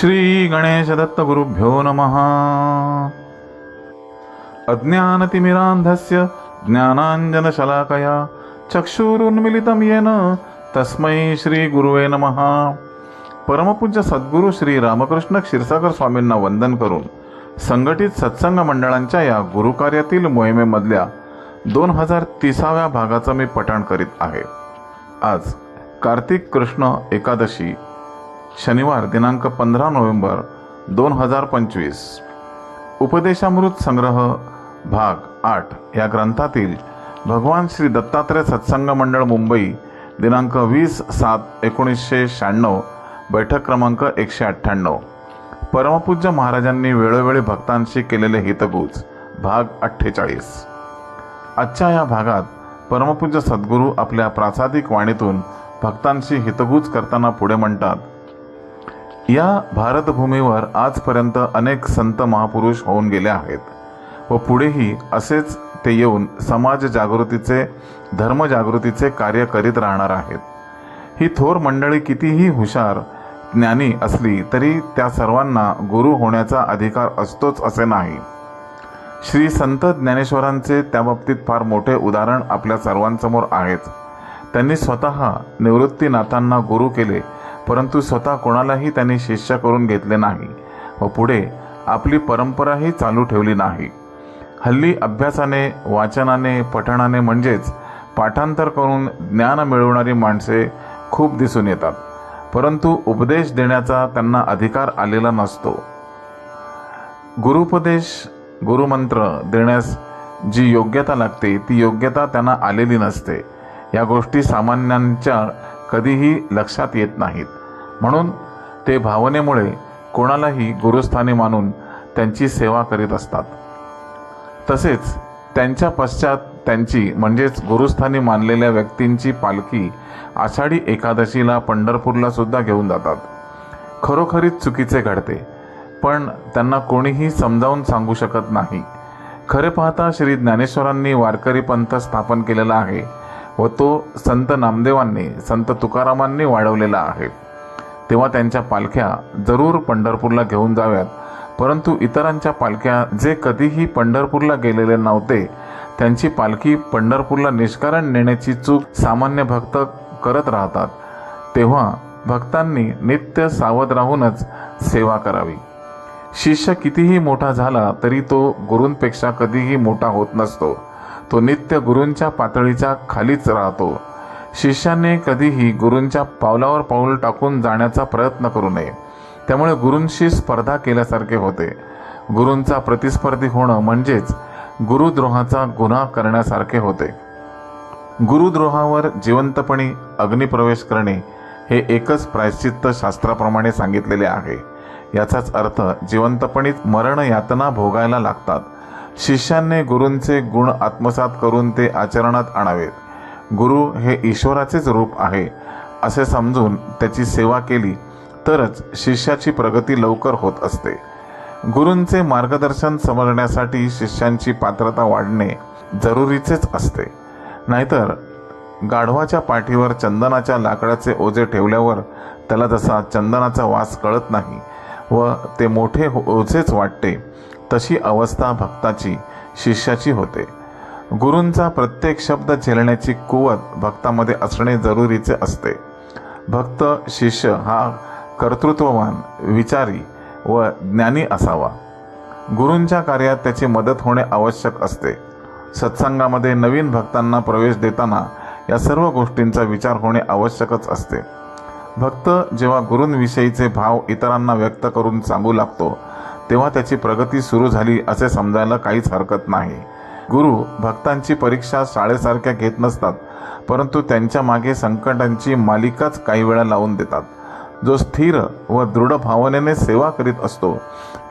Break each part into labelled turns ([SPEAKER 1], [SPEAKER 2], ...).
[SPEAKER 1] श्री गणेश दत्त गुरुभ्यो नमः। अज्ञानतिमिरान्धस्य ज्ञानाञ्जनशलाकया चक्षुरुन्मिलितं येन तस्मै श्रीगुरुवे नमः। परमपूज्य सद्गुरू श्री रामकृष्ण क्षीरसागर स्वामींना वंदन करून संघटित सत्संग मंडळांच्या या गुरुकार्यातील मोहिमेमधल्या दोन हजार तिसाव्या भागाचं मी पठण करीत आहे. आज कार्तिक कृष्ण एकादशी शनिवार दिनांक पंधरा नोव्हेंबर दोन हजार पंचवीस. उपदेशामृत संग्रह भाग आठ या ग्रंथातील भगवान श्री दत्तात्रय सत्संग मंडळ मुंबई दिनांक वीस सात एकोणीसशे शहाण्णव बैठक क्रमांक एकशे अठ्ठ्याण्णव. परमपूज्य महाराजांनी वेळोवेळी भक्तांशी केलेले हितगुज भाग अठ्ठेचाळीस. आजच्या या भागात परमपूज्य सद्गुरू आपल्या प्रासादिक वाणीतून भक्तांशी हितगुज करताना पुढे म्हणतात या भारतभूमीवर आजपर्यंत अनेक संत महापुरुष होऊन गेले आहेत व पुढेही असेच ते येऊन समाज जागृतीचे धर्मजागृतीचे कार्य करीत राहणार आहेत. ही थोर मंडळी कितीही हुशार ज्ञानी असली तरी त्या सर्वांना गुरु होण्याचा अधिकार असतोच असे नाही. श्री संत ज्ञानेश्वरांचे त्याबाबतीत फार मोठे उदाहरण आपल्या सर्वांसमोर आहेच त्यांनी स्वतः निवृत्तीनाथांना गुरु केले परंतु स्वतः कोणालाही त्यांनी शिष्य करून घेतले नाही व पुढे आपली परंपराही चालू ठेवली नाही. हल्ली अभ्यासाने वाचनाने पठणाने म्हणजेच पाठांतर करून ज्ञान मिळवणारी माणसे खूप दिसून येतात परंतु उपदेश देण्याचा त्यांना अधिकार आलेला नसतो. गुरुपदेश गुरुमंत्र देण्यास जी योग्यता लागते ती योग्यता त्यांना आलेली नसते. या गोष्टी सामान्यांच्या कधीही लक्षात येत नाहीत. म्हणून ते भावनेमुळे कोणालाही गुरुस्थानी मानून त्यांची सेवा करीत असतात. तसेच त्यांच्या पश्चात त्यांची म्हणजेच गुरुस्थानी मानलेल्या व्यक्तींची पालखी आषाढी एकादशीला पंढरपूरला सुद्धा घेऊन जातात. खरोखरीच चुकीचे घडते पण त्यांना कोणीही समजावून सांगू शकत नाही. खरे पाहता श्री ज्ञानेश्वरांनी वारकरी पंथ स्थापन केलेला आहे. व तो संत नामदेवांनी संत तुकारामांनी वाढवलेला आहे. तेव्हा त्यांच्या पालख्या जरूर पंढरपूरला घेऊन जाव्यात. परंतु इतरांच्या पालख्या जे कधीही पंढरपूरला गेलेले नव्हते त्यांची पालखी पंढरपूरला निष्कारण नेण्याची चूक सामान्य भक्त करत राहतात. तेव्हा भक्तांनी नित्य सावध राहूनच सेवा करावी. शिष्य कितीही मोठा झाला तरी तो गुरूंपेक्षा कधीही मोठा होत नसतो. तो नित्य गुरूंच्या पातळीच्या खालीच राहतो. शिष्याने कधीही गुरूंच्या पावलावर पाऊल टाकून जाण्याचा प्रयत्न करू नये. त्यामुळे गुरूंशी स्पर्धा केल्यासारखे होते. गुरूंचा प्रतिस्पर्धी होणं म्हणजेच गुरुद्रोहाचा गुन्हा करण्यासारखे होते. गुरुद्रोहावर जिवंतपणी अग्निप्रवेश करणे हे एकच प्रायश्चित्त शास्त्राप्रमाणे सांगितलेले आहे. याचाच अर्थ जिवंतपणीच मरण यातना भोगायला लागतात. शिष्यांनी गुरूंचे गुण आत्मसात करून ते आचरणात आणावेत. गुरु हे ईश्वराचेच रूप आहे असे समजून त्याची सेवा केली तरच शिष्याची प्रगती लवकर होत असते. गुरूंचे मार्गदर्शन समजण्यासाठी शिष्यांची पात्रता वाढणे जरुरीचेच असते. नाहीतर गाढवाच्या पाठीवर चंदनाच्या लाकडाचे ओझे ठेवल्यावर त्याला जसा चंदनाचा वास कळत नाही व ते मोठे हो- ओझेच वाटते तशी अवस्था भक्ताची शिष्याची होते. गुरूंचा प्रत्येक शब्द झेलण्याची कुवत भक्तामध्ये असणे जरुरीचे असते. भक्त शिष्य हा कर्तृत्ववान विचारी व ज्ञानी असावा. गुरूंच्या कार्यात त्याची मदत होणे आवश्यक असते. सत्संगामध्ये नवीन भक्तांना प्रवेश देताना या सर्व गोष्टींचा विचार होणे आवश्यकच असते. भक्त जेव्हा गुरूंविषयीचे भाव इतरांना व्यक्त करून सांगू लागतो तेव्हा त्याची प्रगती सुरू झाली असे समजायला काहीच हरकत नाही. गुरु भक्तांची परीक्षा शाळेसारख्या घेत नसतात परंतु त्यांच्या मागे संकटांची मालिकाच काही वेळा लावून देतात. जो स्थिर व दृढ भावनेने सेवा करीत असतो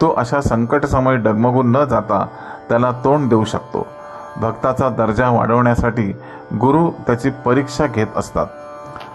[SPEAKER 1] तो अशा संकटसमयी डगमगून न जाता त्याला तोंड देऊ शकतो. भक्ताचा दर्जा वाढवण्यासाठी गुरु त्याची परीक्षा घेत असतात.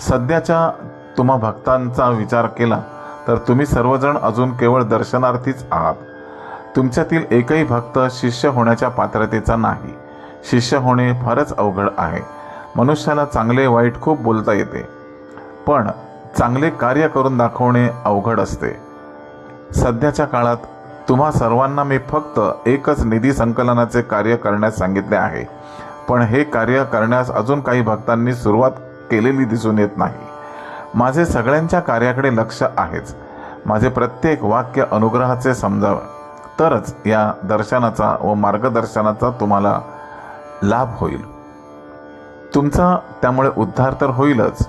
[SPEAKER 1] सध्याच्या तुम्हा भक्तांचा विचार केला तर तुम्ही सर्वजण अजून केवळ दर्शनार्थीच आहात. तुमच्यातील एकही भक्त शिष्य होण्याच्या पात्रतेचा नाही. शिष्य होणे फारच अवघड आहे. मनुष्याला चांगले वाईट खूप बोलता येते. पण चांगले कार्य करून दाखवणे अवघड असते. सध्याच्या काळात तुम्हा सर्वांना मी फक्त एकच निधी संकलनाचे कार्य करण्यास सांगितले आहे. पण हे कार्य करण्यास अजून काही भक्तांनी सुरुवात केलेली दिसून येत नाही. माझे सगळ्यांच्या कार्याकडे लक्ष आहेच. माझे प्रत्येक वाक्य अनुग्रहाचे समजावं. तरच या दर्शनाचा व मार्गदर्शनाचा तुम्हाला लाभ होईल. तुमचा त्यामुळे उद्धार तर होईलच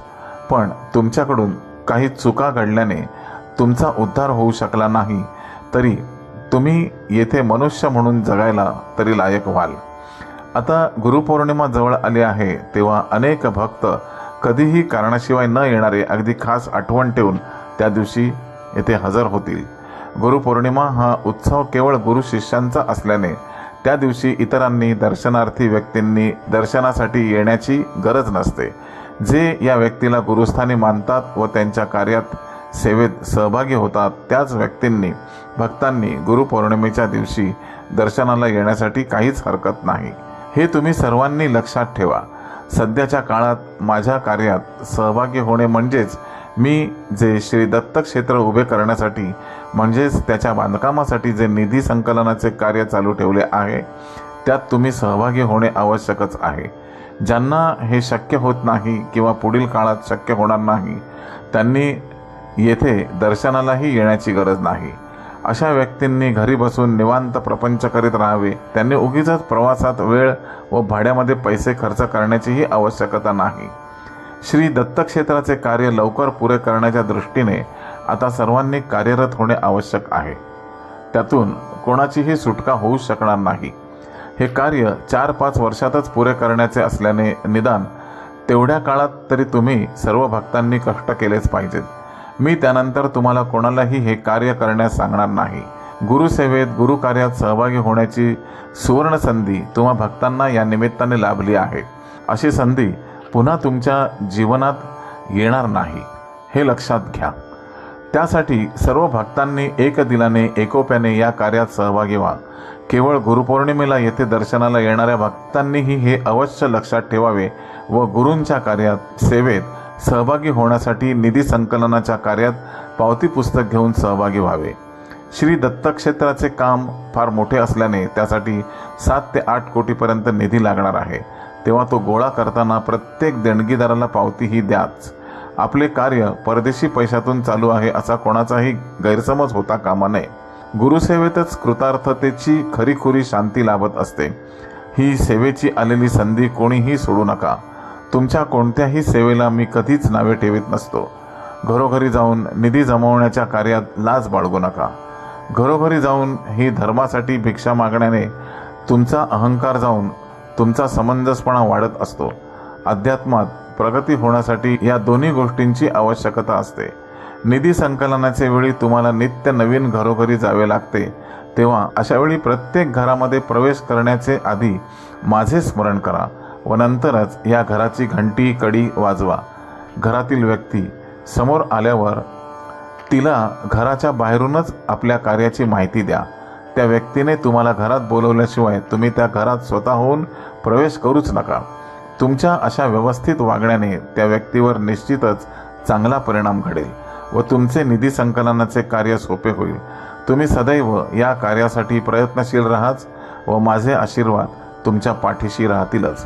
[SPEAKER 1] पण तुमच्याकडून काही चुका घडल्याने तुमचा उद्धार होऊ शकला नाही तरी तुम्ही येथे मनुष्य म्हणून जगायला तरी लायक व्हाल. आता गुरुपौर्णिमा जवळ आली आहे तेव्हा अनेक भक्त कधीही कारणाशिवाय न येणारे अगदी खास आठवण ठेवून त्या दिवशी येथे हजर होतील. गुरुपौर्णिमा हा उत्सव केवळ गुरु शिष्यांचा असल्याने त्या दिवशी इतरांनी दर्शनार्थी व्यक्तींनी दर्शनासाठी येण्याची गरज नसते. जे या व्यक्तीला गुरुस्थानी मानतात व त्यांच्या कार्यात सेवेत सहभागी होतात त्याच व्यक्तींनी भक्तांनी गुरुपौर्णिमेच्या दिवशी दर्शनाला येण्यासाठी काहीच हरकत नाही. हे तुम्ही सर्वांनी लक्षात ठेवा. सध्याच्या काळात माझ्या कार्यात सहभागी होणे म्हणजेच मी जे श्री दत्त क्षेत्र उभे करण्यासाठी म्हणजेच त्याच्या बांधकामासाठी जे निधी संकलनाचे कार्य चालू ठेवले आहे त्यात तुम्ही सहभागी होणे आवश्यकच आहे. ज्यांना हे शक्य होत नाही किंवा पुढील काळात शक्य होणार नाही त्यांनी येथे दर्शनालाही येण्याची गरज नाही. अशा व्यक्तींनी घरी बसून निवांत प्रपंच करीत राहावे. त्यांनी उगीच प्रवासात वेळ व भाड्यामध्ये पैसे खर्च करण्याचीही आवश्यकता नाही. श्री दत्तक्षेत्राचे कार्य लवकर पुरे करण्याच्या दृष्टीने आता सर्वांनी कार्यरत होणे आवश्यक आहे. त्यातून कोणाचीही सुटका होऊ शकणार नाही. हे कार्य चार पाच वर्षातच पुरे करण्याचे असल्याने निदान तेवढ्या काळात तरी तुम्ही सर्व भक्तांनी कष्ट केलेच पाहिजेत. मी त्यानंतर तुम्हाला कोणालाही हे कार्य करण्यास सांगणार नाही. गुरुसेवेत गुरुकार्यात सहभागी होण्याची सुवर्ण संधी तुम्हा भक्तांना या निमित्ताने लाभली आहे. अशी संधी पुन्हा तुमच्या जीवनात येणार नाही. हे लक्षात घ्या. त्यासाठी सर्व भक्तांनी एक दिलाने एकोप्याने या कार्यात सहभागी व्हा. केवळ गुरुपौर्णिमेला येथे दर्शनाला येणाऱ्या भक्तांनीही हे अवश्य लक्षात ठेवावे व गुरूंच्या कार्यात सेवेत सहभागी होण्यासाठी निधी संकलनाच्या कार्यात पावती पुस्तक घेऊन सहभागी व्हावे. श्री दत्तक्षेत्राचे काम फार मोठे असल्याने त्यासाठी सात ते आठ कोटीपर्यंत निधी लागणार आहे. तेव्हा तो गोळा करताना प्रत्येक देणगीदाराला पावती ही द्याच. आपले कार्य परदेशी पैशातून चालू आहे असा कोणाचाही गैरसमज होता कामा नये. गुरुसेवेतच कृतार्थतेची खरीखुरी शांती लाभत असते. ही सेवेची आलेली संधी कोणीही सोडू नका. तुमच्या कोणत्याही सेवेला मी कधीच नावे ठेवीत नसतो. घरोघरी जाऊन निधी जमवण्याच्या कार्यात लाज बाळगू नका. घरोघरी जाऊन ही धर्मासाठी भिक्षा मागण्याने तुमचा अहंकार जाऊन तुमचा समंजसपणा वाढत असतो. अध्यात्मात प्रगती होण्यासाठी या दोन्ही गोष्टींची आवश्यकता असते. निधी संकलनाच्या वेळी तुम्हाला नित्य नवीन घरोघरी जावे लागते. तेव्हा अशावेळी प्रत्येक घरामध्ये प्रवेश करण्याचे आधी माझे स्मरण करा. व नंतरच या घराची घंटी कडी वाजवा. घरातील व्यक्ती समोर आल्यावर तिला घराच्या बाहेरूनच आपल्या कार्याची माहिती द्या. त्या व्यक्तीने तुम्हाला घरात बोलवल्याशिवाय तुम्ही त्या घरात स्वतःहून प्रवेश करूच नका. तुमच्या अशा व्यवस्थित वागण्याने त्या व्यक्तीवर निश्चितच चांगला परिणाम घडेल व तुमचे निधी संकलनाचे कार्य सोपे होईल. तुम्ही सदैव या कार्यासाठी प्रयत्नशील राहाच व माझे आशीर्वाद तुमच्या पाठीशी राहतीलच.